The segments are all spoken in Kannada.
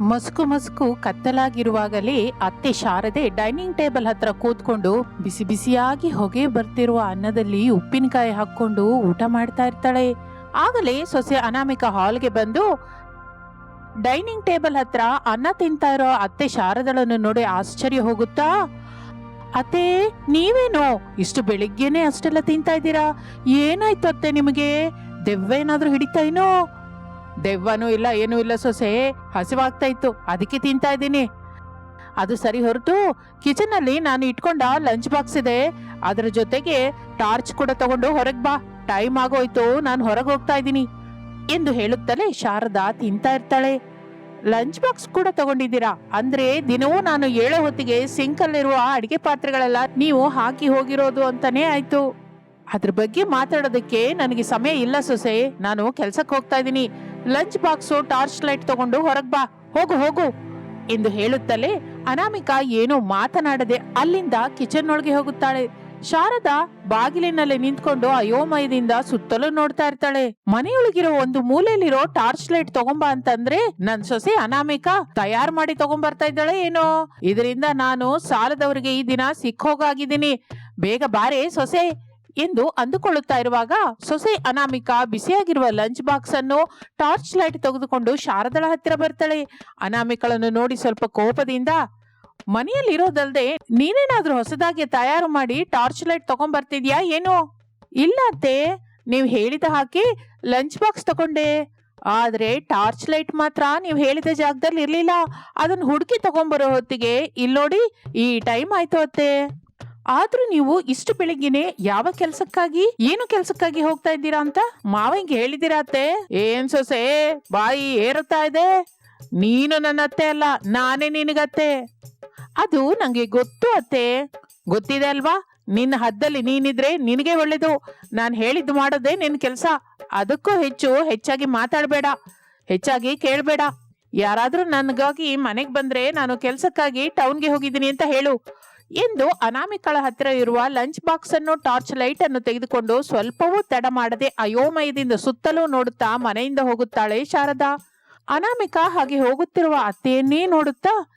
ಮಸ್ಕು ಮಸ್ಕು ಕತ್ತಲಾಗಿರುವಾಗಲೇ ಅತ್ತೆ ಶಾರದೆ ಡೈನಿಂಗ್ ಟೇಬಲ್ ಹತ್ರ ಕೂತ್ಕೊಂಡು ಬಿಸಿ ಬಿಸಿಯಾಗಿ ಹೊಗೆ ಬರ್ತಿರುವ ಅನ್ನದಲ್ಲಿ ಉಪ್ಪಿನಕಾಯಿ ಹಾಕೊಂಡು ಊಟ ಮಾಡ್ತಾ ಇರ್ತಾಳೆ. ಆಗಲೇ ಸೊಸೆ ಅನಾಮಿಕ ಹಾಲ್ಗೆ ಬಂದು, ಡೈನಿಂಗ್ ಟೇಬಲ್ ಹತ್ರ ಅನ್ನ ತಿಂತಾ ಇರೋ ಅತ್ತೆ ಶಾರದಳನ್ನು ನೋಡಿ ಆಶ್ಚರ್ಯ ಹೋಗುತ್ತಾ? ಅತ್ತೆ, ನೀವೇನೋ? ಇಷ್ಟು ಬೆಳಿಗ್ಗೆನೆ ಅಷ್ಟೆಲ್ಲ ತಿಂತಾ ಇದ್ದೀರಾ? ಏನಾಯ್ತು ಅತ್ತೆ ನಿಮಗೆ? ದೆವ್ವ ಏನಾದರೂ ಹಿಡಿತಾ ಏನೋ ದೆವ್ವನೂ ಇಲ್ಲ, ಏನೂ ಇಲ್ಲ ಸೊಸೆ. ಹಸಿವಾಗ್ತಾ ಇತ್ತು ಅದಕ್ಕೆ ತಿಂತಾ ಇದ್ದೀನಿ. ಅದು ಸರಿ ಹೊರತು ಕಿಚನ್ ಅಲ್ಲಿ ನಾನು ಇಟ್ಕೊಂಡ ಲಂಚ್ ಬಾಕ್ಸ್ ಇದೆ. ಅದರ ಜೊತೆಗೆ ಟಾರ್ಚ್ ಕೂಡ ತಗೊಂಡು ಹೊರಗ್ ಬಾ. ಟೈಮ್ ಆಗೋಯ್ತು, ನಾನು ಹೊರಗೆ ಹೋಗ್ತಾ ಇದ್ದೀನಿ ಎಂದು ಹೇಳುತ್ತಲೇ ಶಾರದಾ ತಿಂತಾ ಇರ್ತಾಳೆ. ಲಂಚ್ ಬಾಕ್ಸ್ ಕೂಡ ತಗೊಂಡಿದ್ದೀರಾ? ಅಂದ್ರೆ ದಿನವೂ ನಾನು ಏಳೋ ಹೊತ್ತಿಗೆ ಸಿಂಕ್ ಅಲ್ಲಿರುವ ಅಡಿಗೆ ಪಾತ್ರೆಗಳೆಲ್ಲ ನೀವು ಹಾಕಿ ಹೋಗಿರೋದು ಅಂತಾನೆ ಆಯ್ತು. ಅದ್ರ ಬಗ್ಗೆ ಮಾತಾಡೋದಕ್ಕೆ ನನಗೆ ಸಮಯ ಇಲ್ಲ ಸೊಸೆ. ನಾನು ಕೆಲ್ಸಕ್ಕೆ ಹೋಗ್ತಾ ಇದ್ದೀನಿ. ಲಂಚ್ ಬಾಕ್ಸು ಟಾರ್ಚ್ ಲೈಟ್ ತಗೊಂಡು ಹೊರಗ್ ಬಾ, ಹೋಗು ಹೋಗು ಎಂದು ಹೇಳುತ್ತಲೇ ಅನಾಮಿಕಾ ಏನೋ ಮಾತನಾಡದೆ ಅಲ್ಲಿಂದ ಕಿಚನ್ ಒಳಗೆ ಹೋಗುತ್ತಾಳೆ. ಶಾರದಾ ಬಾಗಿಲಿನಲ್ಲಿ ನಿಂತ್ಕೊಂಡು ಅಯೋಮಯದಿಂದ ಸುತ್ತಲೂ ನೋಡ್ತಾ ಇರ್ತಾಳೆ. ಮನೆಯೊಳಗಿರೋ ಒಂದು ಮೂಲೆಯಲ್ಲಿರೋ ಟಾರ್ಚ್ ಲೈಟ್ ತಗೊಂಬಾ ಅಂತಂದ್ರೆ ನನ್ ಸೊಸೆ ಅನಾಮಿಕಾ ತಯಾರ್ ಮಾಡಿ ತಗೊಂಬರ್ತಾ ಇದ್ದಾಳೆ ಏನೋ. ಇದರಿಂದ ನಾನು ಸಾಲದವರಿಗೆ ಈ ದಿನ ಸಿಕ್ಕೋಗಾಗಿದ್ದೀನಿ. ಬೇಗ ಬಾರೆ ಸೊಸೆ. ಎಂದು ಅಂದುಕೊಳ್ಳುತ್ತಾ ಇರುವಾಗ ಸೊಸೆ ಅನಾಮಿಕಾ ಬಿಸಿಯಾಗಿರುವ ಲಂಚ್ ಬಾಕ್ಸ್ ಅನ್ನು ಟಾರ್ಚ್ ಲೈಟ್ ತೆಗೆದುಕೊಂಡು ಶಾರದಳ ಹತ್ತಿರ ಬರ್ತಾಳೆ. ಅನಾಮಿಕಳನ್ನು ನೋಡಿ ಸ್ವಲ್ಪ ಕೋಪದಿಂದ ಮನೆಯಲ್ಲಿ ಇರೋದಲ್ದೆ ನೀನೇನಾದ್ರೂ ಹೊಸದಾಗಿ ತಯಾರು ಮಾಡಿ ಟಾರ್ಚ್ ಲೈಟ್ ತಗೊಂಡ್ಬರ್ತಿದ್ಯಾ ಏನು? ಇಲ್ಲ ಅತ್ತೆ, ನೀವು ಹೇಳಿದ ಹಾಕಿ ಲಂಚ್ ಬಾಕ್ಸ್ ತಗೊಂಡೆ. ಆದ್ರೆ ಟಾರ್ಚ್ ಲೈಟ್ ಮಾತ್ರ ನೀವು ಹೇಳಿದ ಜಾಗದಲ್ಲಿ ಇರ್ಲಿಲ್ಲ ಅದನ್ನ ಹುಡುಕಿ ತಗೊಂಬರೋ ಹೊತ್ತಿಗೆ ಇಲ್ಲೋಡಿ ಈ ಟೈಮ್ ಆಯ್ತು ಅತ್ತೆ. ಆದ್ರೂ ನೀವು ಇಷ್ಟು ಬೆಳಿಗ್ಗೆನೆ ಯಾವ ಕೆಲ್ಸಕ್ಕಾಗಿ, ಏನು ಕೆಲ್ಸಕ್ಕಾಗಿ ಹೋಗ್ತಾ ಇದ್ದೀರಾ ಅಂತ ಮಾವಂಗೆ ಹೇಳಿದಿರಾ ಅತ್ತೆ? ಏನ್ ಸೊಸೆ, ಬಾಯಿ ಏರುತ್ತಾ ಇದೆ? ನೀನು ನನ್ನ ಅತ್ತೆ ಅಲ್ಲ, ನಾನೇ ನಿನಗತ್ತೆ ಅದು ನಂಗೆ ಗೊತ್ತು ಅತ್ತೆ. ಗೊತ್ತಿದೆ ಅಲ್ವಾ? ನಿನ್ನ ಹದ್ದಲ್ಲಿ ನೀನಿದ್ರೆ ನಿನಗೆ ಒಳ್ಳೇದು. ನಾನು ಹೇಳಿದ್ದು ಮಾಡೋದೇ ನಿನ್ನ ಕೆಲಸ. ಅದಕ್ಕೂ ಹೆಚ್ಚು ಹೆಚ್ಚಾಗಿ ಮಾತಾಡಬೇಡ. ಹೆಚ್ಚಾಗಿ ಕೇಳಬೇಡ. ಯಾರಾದರೂ ನನಗಾಗಿ ಮನೆಗೆ ಬಂದ್ರೆ ನಾನು ಕೆಲಸಕ್ಕಾಗಿ ಟೌನ್ಗೆ ಹೋಗಿದ್ದೀನಿ ಅಂತ ಹೇಳು. ಎಂದು ಅನಾಮಿಕಳ ಹತ್ತಿರ ಇರುವ ಲಂಚ್ ಬಾಕ್ಸ್ ಅನ್ನು, ಟಾರ್ಚ್ ಲೈಟ್ ಅನ್ನು ತೆಗೆದುಕೊಂಡು ಸ್ವಲ್ಪವೂ ತಡ ಮಾಡದೆ ಅಯೋಮಯದಿಂದ ಸುತ್ತಲೂ ನೋಡುತ್ತಾ ಮನೆಯಿಂದ ಹೋಗುತ್ತಾಳೆ ಶಾರದಾ. ಅನಾಮಿಕಾ ಹಾಗೆ ಹೋಗುತ್ತಿರುವ ಅತ್ತೆಯನ್ನೇ ನೋಡುತ್ತಾ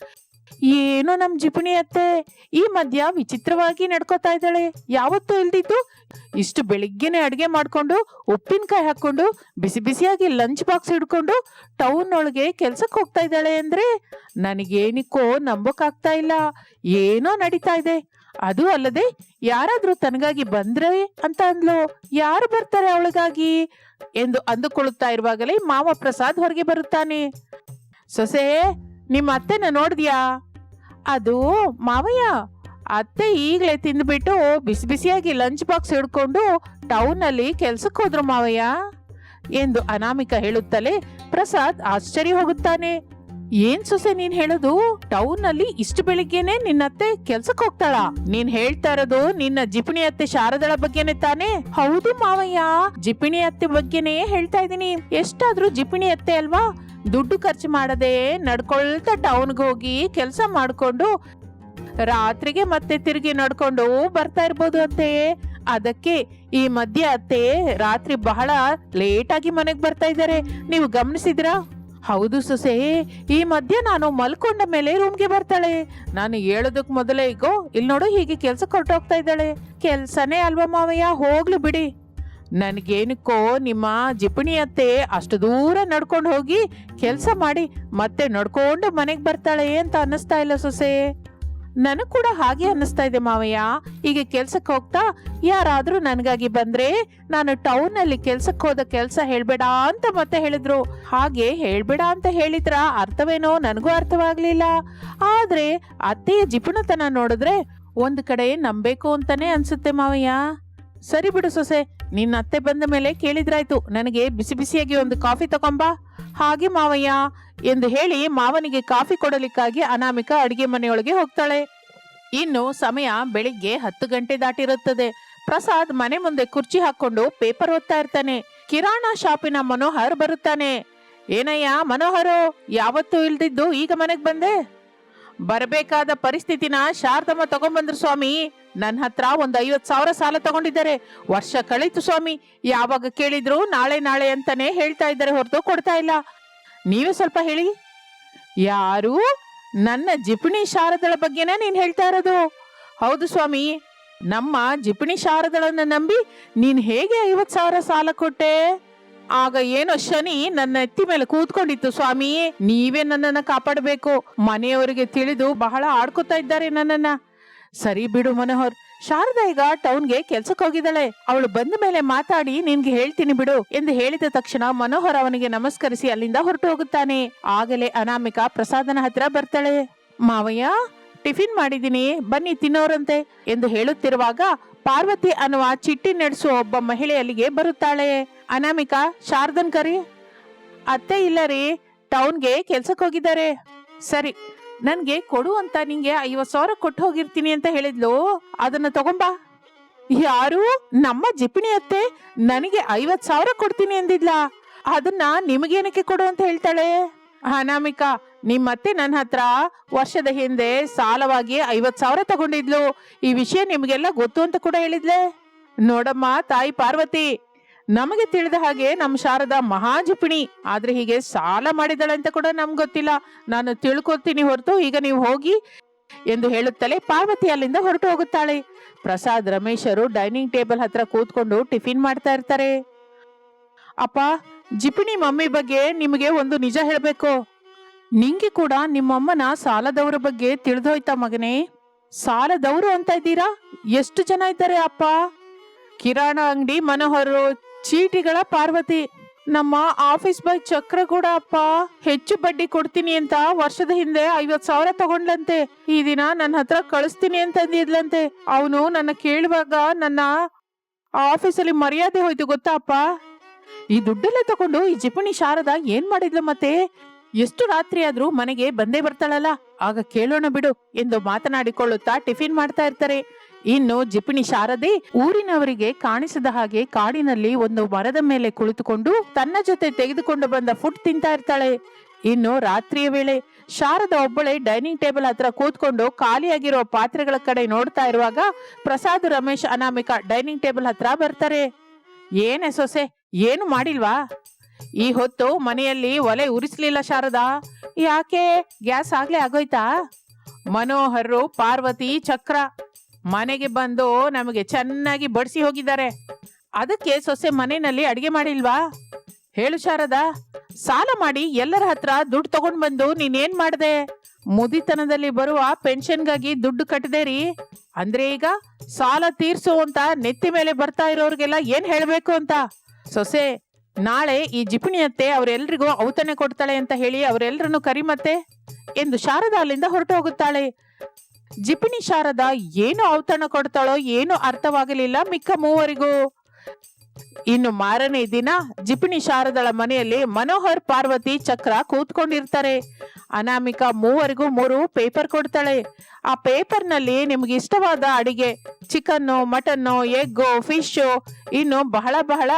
ಏನೋ ನಮ್ ಜಿಪುಣಿ ಅತ್ತೆ ಈ ಮಧ್ಯ ವಿಚಿತ್ರವಾಗಿ ನಡ್ಕೋತಾ ಇದ್ದಾಳೆ. ಯಾವತ್ತೂ ಇಲ್ದಿದ್ದು ಇಷ್ಟು ಬೆಳಿಗ್ಗೆನೆ ಅಡಿಗೆ ಮಾಡ್ಕೊಂಡು, ಉಪ್ಪಿನಕಾಯಿ ಹಾಕೊಂಡು ಬಿಸಿ ಬಿಸಿಯಾಗಿ ಲಂಚ್ ಬಾಕ್ಸ್ ಹಿಡ್ಕೊಂಡು ಟೌನ್ ಒಳಗೆ ಕೆಲ್ಸಕ್ಕೆ ಹೋಗ್ತಾ ಇದ್ದಾಳೆ ಅಂದ್ರೆ ನನಗೇನಿಕ್ಕೋ ನಂಬಕ್ಕಾಗ್ತಾ ಇಲ್ಲ. ಏನೋ ನಡೀತಾ ಇದೆ. ಅದು ಅಲ್ಲದೆ ಯಾರಾದ್ರೂ ತನಗಾಗಿ ಬಂದ್ರೆ ಅಂತ ಅಂದ್ಲು, ಯಾರು ಬರ್ತಾರೆ ಅವಳಿಗಾಗಿ ಎಂದು ಅಂದುಕೊಳ್ಳುತ್ತಾ ಇರುವಾಗಲೇ ಮಾವ ಪ್ರಸಾದ್ ಹೊರಗೆ ಬರುತ್ತಾನೆ. ಸೊಸೆ ನಿಮ್ಮ ಅತ್ತೆನ ನೋಡಿದ್ಯಾ? ಅದು ಮಾವಯ್ಯ, ಅತ್ತೆ ಈಗಲೇ ತಿಂದ್ಬಿಟ್ಟು ಬಿಸಿ ಬಿಸಿಯಾಗಿ ಲಂಚ್ ಬಾಕ್ಸ್ ಹಿಡ್ಕೊಂಡು ಟೌನಲ್ಲಿ ಕೆಲ್ಸಕ್ಕೆ ಹೋದ್ರು ಮಾವಯ್ಯ ಎಂದು ಅನಾಮಿಕ ಹೇಳುತ್ತಲೇ ಪ್ರಸಾದ್ ಆಶ್ಚರ್ಯ ಹೋಗುತ್ತಾನೆ. ಏನ್ ಸೊಸೆ ನೀನ್ ಹೇಳೋದು? ಟೌನ್ ಅಲ್ಲಿ ಇಷ್ಟು ಬೆಳಿಗ್ಗೆನೆ ನಿನ್ನತ್ತೆ ಕೆಲ್ಸಕ್ಕೆ ಹೋಗ್ತಾಳ. ನೀನ್ ಹೇಳ್ತಾ ಇರೋದು ನಿನ್ನ ಜಿಪಿಣಿ ಅತ್ತೆ ಶಾರದಳ ಬಗ್ಗೆನೆ ತಾನೇ? ಹೌದು ಮಾವಯ್ಯ, ಜಿಪಿಣಿ ಅತ್ತೆ ಬಗ್ಗೆನೇ ಹೇಳ್ತಾ ಇದೀನಿ ಎಷ್ಟಾದ್ರೂ ಜಿಪಿಣಿ ಅತ್ತೆ ಅಲ್ವಾ? ದುಡ್ಡು ಖರ್ಚು ಮಾಡದೆ ನಡ್ಕೊಳ್ತಾ ಟೌನ್ಗೆ ಹೋಗಿ ಕೆಲಸ ಮಾಡಿಕೊಂಡು ರಾತ್ರಿಗೆ ಮತ್ತೆ ತಿರುಗಿ ನಡ್ಕೊಂಡು ಬರ್ತಾ ಇರ್ಬೋದು ಅಂತೆ. ಅದಕ್ಕೆ ಈ ಮಧ್ಯ ಅತ್ತೆ ರಾತ್ರಿ ಬಹಳ ಲೇಟಾಗಿ ಮನೆಗೆ ಬರ್ತಾ ಇದ್ದಾರೆ. ನೀವು ಗಮನಿಸಿದ್ರಾ? ಹೌದು ಸೊಸೆ, ಈ ಮಧ್ಯ ನಾನು ಮಲ್ಕೊಂಡ ಮೇಲೆ ರೂಮ್ಗೆ ಬರ್ತಾಳೆ. ನಾನು ಹೇಳೋದಕ್ಕೆ ಮೊದಲೇ ಈಗೋ ಇಲ್ಲಿ ನೋಡು ಹೀಗೆ ಕೆಲಸ ಕೊಟ್ಟು ಹೋಗ್ತಾ ಇದ್ದಾಳೆ. ಕೆಲಸನೇ ಅಲ್ವಾ ಮಾವಯ್ಯ? ಹೋಗ್ಲು ಬಿಡಿ. ನನ್ಗೇನಕ್ಕೋ ನಿಮ್ಮ ಜಿಪಣಿ ಅತ್ತೆ ಅಷ್ಟು ದೂರ ನಡ್ಕೊಂಡು ಹೋಗಿ ಕೆಲಸ ಮಾಡಿ ಮತ್ತೆ ನಡ್ಕೊಂಡು ಮನೆಗೆ ಬರ್ತಾಳೆ ಅಂತ ಅನ್ನಿಸ್ತಾ ಇಲ್ಲ ಸೊಸೆ. ನನಗೆ ಕೂಡ ಹಾಗೆ ಅನ್ನಿಸ್ತಾ ಇದೆ ಮಾವಯ್ಯ. ಈಗ ಕೆಲ್ಸಕ್ಕೆ ಹೋಗ್ತಾ ಯಾರಾದರೂ ನನಗಾಗಿ ಬಂದ್ರೆ ನಾನು ಟೌನ್ ಅಲ್ಲಿ ಕೆಲ್ಸಕ್ಕೆ ಹೋದ ಕೆಲಸ ಹೇಳಬೇಡ ಅಂತ ಮತ್ತೆ ಹೇಳಿದ್ರು. ಹಾಗೆ ಹೇಳಬೇಡ ಅಂತ ಹೇಳಿದ್ರ ಅರ್ಥವೇನೋ ನನಗೂ ಅರ್ಥವಾಗಲಿಲ್ಲ. ಆದ್ರೆ ಅತ್ತೆಯ ಜಿಪುಣತನ ನೋಡಿದ್ರೆ ಒಂದು ಕಡೆ ನಂಬಬೇಕು ಅಂತಾನೆ ಅನ್ಸುತ್ತೆ ಮಾವಯ್ಯ. ಸರಿ ಬಿಡು ಸೊಸೆ, ನಿನ್ನ ಅತ್ತೆ ಬಂದ ಮೇಲೆ ಕೇಳಿದ್ರಾಯ್ತು. ನನಗೆ ಬಿಸಿ ಬಿಸಿಯಾಗಿ ಒಂದು ಕಾಫಿ ತಗೊಂಬಾ. ಹಾಗೆ ಮಾವಯ್ಯ, ಎಂದು ಹೇಳಿ ಮಾವನಿಗೆ ಕಾಫಿ ಕೊಡಲಿಕ್ಕಾಗಿ ಅನಾಮಿಕ ಅಡಿಗೆ ಮನೆಯೊಳಗೆ ಹೋಗ್ತಾಳೆ. ಇನ್ನು ಸಮಯ ಬೆಳಿಗ್ಗೆ ಹತ್ತು ಗಂಟೆ ದಾಟಿರುತ್ತದೆ. ಪ್ರಸಾದ್ ಮನೆ ಮುಂದೆ ಕುರ್ಚಿ ಹಾಕೊಂಡು ಪೇಪರ್ ಓದ್ತಾ ಇರ್ತಾನೆ. ಕಿರಾಣ ಶಾಪಿನ ಮನೋಹರ್ ಬರುತ್ತಾನೆ. ಏನಯ್ಯ ಮನೋಹರು, ಯಾವತ್ತೂ ಇಲ್ದಿದ್ದು ಈಗ ಮನೆಗ್ ಬಂದೆ? ಬರಬೇಕಾದ ಪರಿಸ್ಥಿತಿನ ಶಾರದಮ್ಮ ತಗೊಂಡ್ಬಂದ್ರು ಸ್ವಾಮಿ. ನನ್ನ ಹತ್ರ ಒಂದು ಐವತ್ತು ಸಾವಿರ ಸಾಲ ತಗೊಂಡಿದ್ದಾರೆ. ವರ್ಷ ಕಳೀತು ಸ್ವಾಮಿ. ಯಾವಾಗ ಕೇಳಿದ್ರು ನಾಳೆ ನಾಳೆ ಅಂತಾನೆ ಹೇಳ್ತಾ ಇದ್ದಾರೆ, ಹೊರತು ಕೊಡ್ತಾ ಇಲ್ಲ. ನೀವೇ ಸ್ವಲ್ಪ ಹೇಳಿ. ಯಾರು? ನನ್ನ ಜಿಪಣಿ ಶಾರದಳ ಬಗ್ಗೆನೇ ನೀನು ಹೇಳ್ತಾ ಇರೋದು. ಹೌದು ಸ್ವಾಮಿ. ನಮ್ಮ ಜಿಪಣಿ ಶಾರದಳನ್ನ ನಂಬಿ ನೀನು ಹೇಗೆ ಐವತ್ತು ಸಾವಿರ ಸಾಲ ಕೊಟ್ಟೆ? ಆಗ ಏನೋ ಶನಿ ನನ್ನ ಎತ್ತಿ ಮೇಲೆ ಕೂತ್ಕೊಂಡಿತ್ತು, ಸ್ವಾಮಿ, ನೀವೇ ನನ್ನನ್ನ ಕಾಪಾಡಬೇಕು. ಮನೆಯವರಿಗೆ ತಿಳಿದು ಬಹಳ ಆಡ್ಕೊತಾ ಇದ್ದಾರೆ ನನ್ನನ್ನ. ಸರಿ ಬಿಡು ಮನೋಹರ್, ಶಾರದಾ ಈಗ ಟೌನ್ಗೆ ಕೆಲ್ಸಕ್ಕೆ ಹೋಗಿದ್ದಾಳೆ. ಅವಳು ಬಂದ ಮೇಲೆ ಮಾತಾಡಿ ನಿನ್ಗೆ ಹೇಳ್ತೀನಿ ಬಿಡು ಎಂದು ಹೇಳಿದ ತಕ್ಷಣ ಮನೋಹರ್ ಅವನಿಗೆ ನಮಸ್ಕರಿಸಿ ಅಲ್ಲಿಂದ ಹೊರಟು ಹೋಗುತ್ತಾನೆ. ಆಗಲೇ ಅನಾಮಿಕಾ ಪ್ರಸಾದನ ಹತ್ರ ಬರ್ತಾಳೆ. ಮಾವಯ್ಯ, ಟಿಫಿನ್ ಮಾಡಿದೀನಿ ಬನ್ನಿ ತಿನ್ನೋರಂತೆ ಎಂದು ಹೇಳುತ್ತಿರುವಾಗ ಪಾರ್ವತಿ ಅನ್ನುವ ಚಿಟ್ಟಿ ನಡೆಸುವ ಒಬ್ಬ ಮಹಿಳೆ ಅಲ್ಲಿಗೆ ಬರುತ್ತಾಳೆ. ಅನಾಮಿಕಾ, ಶಾರದನ್ ಕರಿ, ಅತ್ತೆ ಇಲ್ಲ ರೀ ಟೌನ್ಗೆ ಕೆಲ್ಸಕ್ಕೆ ಹೋಗಿದ್ದಾರೆ. ಸರಿ, ನನ್ಗೆ ಕೊಡು ಅಂತ ನಿಂಗೆ ಐವತ್ ಸಾವಿರ ಕೊಟ್ಟು ಹೋಗಿರ್ತೀನಿ ಅಂತ ಹೇಳಿದ್ಲು. ಅದನ್ನ ತಗೊಂಬಾ. ಯಾರು? ನಮ್ಮ ಜಿಪಿಣಿ ಅತ್ತೆ ನನಗೆ ಐವತ್ ಸಾವಿರ ಕೊಡ್ತೀನಿ ಅಂದಿದ್ಲಾ. ಅದನ್ನ ನಿಮಗೇನಕ್ಕೆ ಕೊಡು ಅಂತ ಹೇಳ್ತಾಳೆ. ಅನಾಮಿಕಾ ನಿಮ್ಮತ್ತೆ ನನ್ನ ಹತ್ರ ವರ್ಷದ ಹಿಂದೆ ಸಾಲವಾಗಿ ಐವತ್ತು ಸಾವಿರ ತಗೊಂಡಿದ್ಲು. ಈ ವಿಷಯ ನಿಮಗೆಲ್ಲ ಗೊತ್ತು ಅಂತ ಕೂಡ ಹೇಳಿದ್ಲೆ. ನೋಡಮ್ಮ, ತಾಯಿ ಪಾರ್ವತಿ, ನಮಗೆ ತಿಳಿದ ಹಾಗೆ ನಮ್ಮ ಶಾರದಾ ಮಹಾಜಿಪಿಣಿ, ಆದ್ರೆ ಹೀಗೆ ಸಾಲ ಮಾಡಿದಳೆ ಅಂತ ಕೂಡ ನಮ್ಗೆ ಗೊತ್ತಿಲ್ಲ. ನಾನು ತಿಳ್ಕೊತೀನಿ ಹೊರತು, ಈಗ ನೀವು ಹೋಗಿ ಎಂದು ಹೇಳುತ್ತಲೇ ಪಾರ್ವತಿ ಅಲ್ಲಿಂದ ಹೊರಟು ಹೋಗುತ್ತಾಳೆ. ಪ್ರಸಾದ್, ರಮೇಶರು ಡೈನಿಂಗ್ ಟೇಬಲ್ ಹತ್ರ ಕೂತ್ಕೊಂಡು ಟಿಫಿನ್ ಮಾಡ್ತಾ ಇರ್ತಾರೆ. ಅಪ್ಪ, ಜಿಪಿಣಿ ಮಮ್ಮಿ ಬಗ್ಗೆ ನಿಮಗೆ ಒಂದು ನಿಜ ಹೇಳಬೇಕು. ನಿಂಗೆ ಕೂಡ ನಿಮ್ಮಮ್ಮನ ಸಾಲದವರ ಬಗ್ಗೆ ತಿಳಿದೋಯ್ತಾ ಮಗನೇ? ಸಾಲದವರು ಅಂತ ಇದ್ದೀರಾ? ಎಷ್ಟು ಜನ ಇದ್ದಾರೆ ಅಪ್ಪ? ಕಿರಾಣ ಅಂಗಡಿ ಮನೋಹರು, ಚೀಟಿಗಳ ಪಾರ್ವತಿ. ನಮ್ಮ ಆಫೀಸ್ ಬಾಯ್ ಚಕ್ರ ಕೂಡ ಅಪ್ಪ. ಹೆಚ್ಚು ಬಡ್ಡಿ ಕೊಡ್ತೀನಿ ಅಂತ ವರ್ಷದ ಹಿಂದೆ ಐವತ್ ಸಾವಿರ ತಗೊಂಡ್ಲಂತೆ. ಈ ದಿನ ನನ್ನ ಹತ್ರ ಕಳಿಸ್ತೀನಿ ಅಂತ ಅಂದಿದ್ಲಂತೆ. ಅವನು ನನ್ನ ಕೇಳುವಾಗ ನನ್ನ ಆಫೀಸಲ್ಲಿ ಮರ್ಯಾದೆ ಹೋಯ್ತು ಗೊತ್ತಾ ಅಪ್ಪ? ಈ ದುಡ್ಡೆಲ್ಲ ತಗೊಂಡು ಈ ಜಿಪಣಿ ಶಾರದಾ ಏನ್ ಮಾಡಿದ್ಲು ಮತ್ತೆ? ಎಷ್ಟು ರಾತ್ರಿ ಆದ್ರೂ ಮನೆಗೆ ಬಂದೇ ಬರ್ತಾಳಲ್ಲ? ಆಗ ಕೇಳೋಣ ಬಿಡು ಎಂದು ಮಾತನಾಡಿಕೊಳ್ಳುತ್ತಾ ಟಿಫಿನ್ ಮಾಡ್ತಾ ಇರ್ತಾರೆ. ಇನ್ನು ಜಿಪಿಣಿ ಶಾರದೆ ಊರಿನವರಿಗೆ ಕಾಣಿಸದ ಹಾಗೆ ಕಾಡಿನಲ್ಲಿ ಒಂದು ಮರದ ಮೇಲೆ ಕುಳಿತುಕೊಂಡು ತನ್ನ ಜೊತೆ ತೆಗೆದುಕೊಂಡು ಬಂದ ಫುಡ್ ತಿಂತಾ ಇರ್ತಾಳೆ. ಇನ್ನು ರಾತ್ರಿಯ ವೇಳೆ ಶಾರದ ಒಬ್ಬಳೆ ಡೈನಿಂಗ್ ಟೇಬಲ್ ಹತ್ರ ಕೂತ್ಕೊಂಡು ಖಾಲಿಯಾಗಿರೋ ಪಾತ್ರೆಗಳ ಕಡೆ ನೋಡ್ತಾ ಇರುವಾಗ ಪ್ರಸಾದ್, ರಮೇಶ್ ಅನಾಮಿಕಾ ಡೈನಿಂಗ್ ಟೇಬಲ್ ಹತ್ರ ಬರ್ತಾರೆ. ಏನೇ ಸೊಸೆ, ಏನು ಮಾಡಿಲ್ವಾ? ಈ ಹೊತ್ತು ಮನೆಯಲ್ಲಿ ಒಲೆ ಉರಿಸ್ಲಿಲ್ಲ ಶಾರದಾ? ಯಾಕೆ? ಗ್ಯಾಸ್ ಆಗ್ಲೇ ಆಗೋಯ್ತಾ? ಮನೋಹರ್ರು, ಪಾರ್ವತಿ, ಚಕ್ರ ಮನೆಗೆ ಬಂದು ನಮಗೆ ಚೆನ್ನಾಗಿ ಬಡಿಸಿ ಹೋಗಿದ್ದಾರೆ. ಅದಕ್ಕೆ ಸೊಸೆ ಮನೆಯಲ್ಲಿ ಅಡಿಗೆ ಮಾಡಿಲ್ವಾ? ಹೇಳು ಶಾರದಾ, ಸಾಲ ಮಾಡಿ ಎಲ್ಲರ ಹತ್ರ ದುಡ್ಡು ತಗೊಂಡ್ ಬಂದು ನೀನೇನ್ ಮಾಡ್ದೆ? ಮುದಿತನದಲ್ಲಿ ಬರುವ ಪೆನ್ಷನ್ಗಾಗಿ ದುಡ್ಡು ಕಟ್ಟದೆ ರೀ. ಅಂದ್ರೆ ಈಗ ಸಾಲ ತೀರ್ಸು ಅಂತ ನೆತ್ತಿ ಮೇಲೆ ಬರ್ತಾ ಇರೋರ್ಗೆಲ್ಲ ಏನ್ ಹೇಳ್ಬೇಕು ಅಂತ? ಸೊಸೆ ನಾಳೆ ಈ ಜಿಪಣಿಯತ್ತೆ ಅವರೆಲ್ರಿಗೂ ಔತಣೆ ಕೊಡ್ತಾಳೆ ಅಂತ ಹೇಳಿ ಅವರೆಲ್ಲರನ್ನು ಕರಿಮತ್ತೆ ಎಂದು ಶಾರದಾ ಅಲ್ಲಿಂದ ಹೊರಟು ಹೋಗುತ್ತಾಳೆ. ಜಿಪಣಿ ಶಾರದಾ ಏನು ಔತಣ ಕೊಡ್ತಾಳೋ ಏನು ಅರ್ಥವಾಗಲಿಲ್ಲ ಮಿಕ್ಕ ಮೂವರಿಗೂ. ಇನ್ನು ಮಾರನೇ ದಿನ ಜಿಪಿಣಿ ಶಾರದಳ ಮನೆಯಲ್ಲಿ ಮನೋಹರ್ ಪಾರ್ವತಿ ಚಕ್ರ ಕೂತ್ಕೊಂಡಿರ್ತಾರೆ. ಅನಾಮಿಕಾ ಮೂವರಿಗೂ ಮೂರು ಪೇಪರ್ ಕೊಡ್ತಾಳೆ. ಆ ಪೇಪರ್ನಲ್ಲಿ ನಿಮ್ಗೆ ಇಷ್ಟವಾದ ಅಡಿಗೆ, ಚಿಕನ್ನು, ಮಟನ್ನು, ಎಗ್ಗು ಫಿಶು ಇನ್ನು ಬಹಳ ಬಹಳ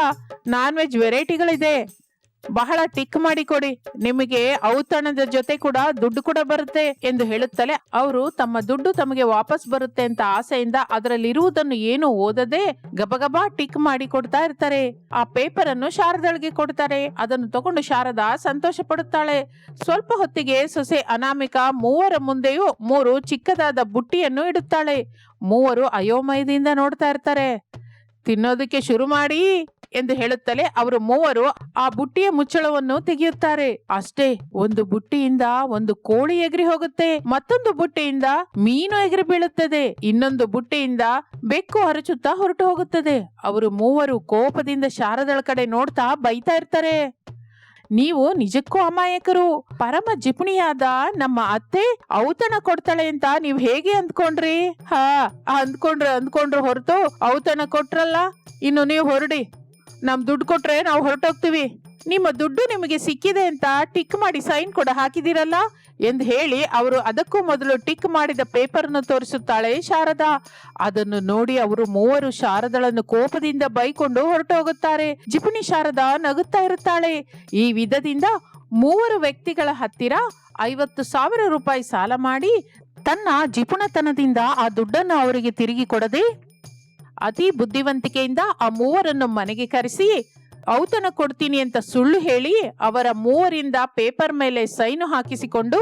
ನಾನ್ ವೆಜ್ ವೆರೈಟಿಗಳಿದೆ. ಬಹಳ ಟಿಕ್ ಮಾಡಿ ಕೊಡಿ. ನಿಮಗೆ ಔತಣದ ಜೊತೆ ಕೂಡ ದುಡ್ಡು ಕೂಡ ಬರುತ್ತೆ ಎಂದು ಹೇಳುತ್ತಲೇ ಅವರು ತಮ್ಮ ದುಡ್ಡು ತಮಗೆ ವಾಪಸ್ ಬರುತ್ತೆ ಅಂತ ಆಸೆಯಿಂದ ಅದರಲ್ಲಿ ಇರುವುದನ್ನು ಏನು ಓದದೆ ಗಬಗಬಾ ಟಿಕ್ ಮಾಡಿ ಕೊಡ್ತಾ ಇರ್ತಾರೆ. ಆ ಪೇಪರ್ ಅನ್ನು ಶಾರದಳಿಗೆ ಕೊಡ್ತಾರೆ. ಅದನ್ನು ತಗೊಂಡು ಶಾರದಾ ಸಂತೋಷ ಪಡುತ್ತಾಳೆ. ಸ್ವಲ್ಪ ಹೊತ್ತಿಗೆ ಸೊಸೆ ಅನಾಮಿಕ ಮೂವರ ಮುಂದೆಯೂ ಮೂರು ಚಿಕ್ಕದಾದ ಬುಟ್ಟಿಯನ್ನು ಇಡುತ್ತಾಳೆ. ಮೂವರು ಅಯೋಮಯದಿಂದ ನೋಡ್ತಾ ಇರ್ತಾರೆ. ತಿನ್ನೋದಕ್ಕೆ ಶುರು ಮಾಡಿ. ಎಂದು ಹೇಳುತ್ತಲೇ ಅವರು ಮೂವರು ಆ ಬುಟ್ಟಿಯ ಮುಚ್ಚಳವನ್ನು ತೆಗೆಯುತ್ತಾರೆ. ಅಷ್ಟೇ, ಒಂದು ಬುಟ್ಟಿಯಿಂದ ಒಂದು ಕೋಳಿ ಎಗರಿ ಹೋಗುತ್ತೆ, ಮತ್ತೊಂದು ಬುಟ್ಟಿಯಿಂದ ಮೀನು ಎಗರಿ ಬೀಳುತ್ತದೆ, ಇನ್ನೊಂದು ಬುಟ್ಟಿಯಿಂದ ಬೆಕ್ಕು ಹರಚುತ್ತಾ ಹೊರಟು ಹೋಗುತ್ತದೆ. ಅವರು ಮೂವರು ಕೋಪದಿಂದ ಶಾರದಳ ಕಡೆ ನೋಡ್ತಾ ಬೈತಾ ಇರ್ತಾರೆ. ನೀವು ನಿಜಕ್ಕೂ ಅಮಾಯಕರು, ಪರಮ ಜಿಪುಣಿಯಾದ ನಮ್ಮ ಅತ್ತೆ ಔತಣ ಕೊಡ್ತಾಳೆ ಅಂತ ನೀವ್ ಹೇಗೆ ಅಂದ್ಕೊಂಡ್ರಿ? ಹಾ, ಅಂದ್ಕೊಂಡ್ರೆ, ಅಂದ್ಕೊಂಡ್ರು ಹೊರತು ಔತಣ ಕೊಟ್ರಲ್ಲ. ಇನ್ನು ನೀವು ಹೊರಡಿ. ನಮ್ ದುಡ್ಡು ಕೊಟ್ರೆ ನಾವು ಹೊರಟೋಗ್ತೀವಿ. ನಿಮ್ಮ ದುಡ್ಡು ನಿಮಗೆ ಸಿಕ್ಕಿದೆ ಅಂತ ಟಿಕ್ ಮಾಡಿ ಸೈನ್ ಕೂಡ ಹಾಕಿದಿರಲ್ಲ ಎಂದು ಹೇಳಿ ಅವರು ಅದಕ್ಕೂ ಮೊದಲು ಟಿಕ್ ಮಾಡಿದ ಪೇಪರ್ನ ತೋರಿಸುತ್ತಾಳೆ ಶಾರದಾ. ಅದನ್ನು ನೋಡಿ ಅವರು ಮೂವರು ಶಾರದಳನ್ನು ಕೋಪದಿಂದ ಬೈಕೊಂಡು ಹೊರಟೋಗುತ್ತಾರೆ. ಜಿಪುಣಿ ಶಾರದಾ ನಗುತ್ತಾ ಇರುತ್ತಾಳೆ. ಈ ವಿಧದಿಂದ ಮೂವರು ವ್ಯಕ್ತಿಗಳ ಹತ್ತಿರ ಐವತ್ತು ಸಾವಿರ ರೂಪಾಯಿ ಸಾಲ ಮಾಡಿ ತನ್ನ ಜಿಪುಣತನದಿಂದ ಆ ದುಡ್ಡನ್ನು ಅವರಿಗೆ ತಿರುಗಿ ಕೊಡದೆ ಅತಿ ಬುದ್ಧಿವಂತಿಕೆಯಿಂದ ಆ ಮೂವರನ್ನು ಮನೆಗೆ ಕರೆಸಿ ಔತಣ ಕೊಡ್ತೀನಿ ಅಂತ ಸುಳ್ಳು ಹೇಳಿ ಅವರ ಮೂವರಿಂದ ಪೇಪರ್ ಮೇಲೆ ಸೈನು ಹಾಕಿಸಿಕೊಂಡು,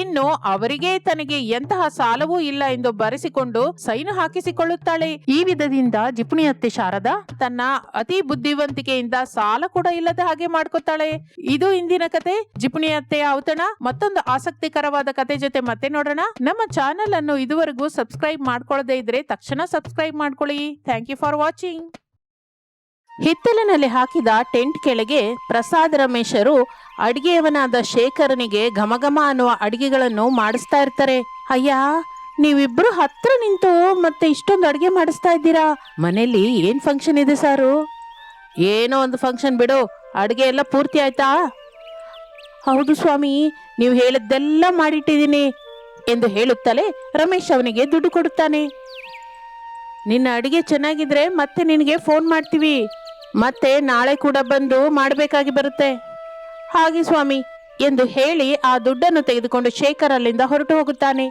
ಇನ್ನು ಅವರಿಗೆ ತನಗೆ ಎಂತಹ ಸಾಲವೂ ಇಲ್ಲ ಎಂದು ಬರೆಸಿಕೊಂಡು ಸೈನು ಹಾಕಿಸಿಕೊಳ್ಳುತ್ತಾಳೆ. ಈ ವಿಧದಿಂದ ಜಿಪುಣಿ ಅತ್ತೆ ಶಾರದಾ ತನ್ನ ಅತಿ ಬುದ್ಧಿವಂತಿಕೆಯಿಂದ ಸಾಲ ಕೂಡ ಇಲ್ಲದ ಹಾಗೆ ಮಾಡ್ಕೊತಾಳೆ. ಇದು ಇಂದಿನ ಕತೆ. ಜಿಪುಣಿ ಅತ್ತೆಯ ಔತಣ. ಮತ್ತೊಂದು ಆಸಕ್ತಿಕರವಾದ ಕತೆ ಜೊತೆ ಮತ್ತೆ ನೋಡೋಣ. ನಮ್ಮ ಚಾನೆಲ್ ಅನ್ನು ಇದುವರೆಗೂ ಸಬ್ಸ್ಕ್ರೈಬ್ ಮಾಡ್ಕೊಳ್ಳದೇ ಇದ್ರೆ ತಕ್ಷಣ ಸಬ್ಸ್ಕ್ರೈಬ್ ಮಾಡ್ಕೊಳ್ಳಿ. Thank you for watching. ಹಿತ್ತಲಿನಲ್ಲಿ ಹಾಕಿದ ಟೆಂಟ್ ಕೆಳಗೆ ಪ್ರಸಾದ್ ರಮೇಶರು ಅಡಿಗೆಯವನಾದ ಶೇಖರನಿಗೆ ಘಮಘಮ ಅನ್ನುವ ಅಡಿಗೆಗಳನ್ನು ಮಾಡಿಸ್ತಾ ಇರ್ತಾರೆ. ಅಯ್ಯ, ನೀವಿಬ್ರು ಹತ್ರ ನಿಂತು ಮತ್ತೆ ಇಷ್ಟೊಂದು ಅಡಿಗೆ ಮಾಡಿಸ್ತಾ ಇದ್ದೀರಾ? ಮನೇಲಿ ಏನ್ ಫಂಕ್ಷನ್ ಇದೆ ಸಾರು? ಏನೋ ಒಂದು ಫಂಕ್ಷನ್ ಬಿಡು, ಅಡಿಗೆ ಎಲ್ಲ ಪೂರ್ತಿ ಆಯ್ತಾ? ಹೌದು ಸ್ವಾಮಿ, ನೀವು ಹೇಳಿದ್ದೆಲ್ಲ ಮಾಡಿಟ್ಟಿದ್ದೀನಿ ಎಂದು ಹೇಳುತ್ತಲೇ ರಮೇಶ್ ಅವನಿಗೆ ದುಡ್ಡು ಕೊಡುತ್ತಾನೆ. ನಿನ್ನ ಅಡಿಗೆ ಚೆನ್ನಾಗಿದ್ರೆ ಮತ್ತೆ ನಿನಗೆ ಫೋನ್ ಮಾಡ್ತೀವಿ. ಮತ್ತೆ ನಾಳೆ ಕೂಡ ಬಂದು ಮಾಡಬೇಕಾಗಿ ಬರುತ್ತೆ. ಹಾಗೆ ಸ್ವಾಮಿ, ಎಂದು ಹೇಳಿ ಆ ದುಡ್ಡನ್ನು ತೆಗೆದುಕೊಂಡು ಶೇಖರ್ ಅಲ್ಲಿಂದ ಹೊರಟು ಹೋಗುತ್ತಾನೆ.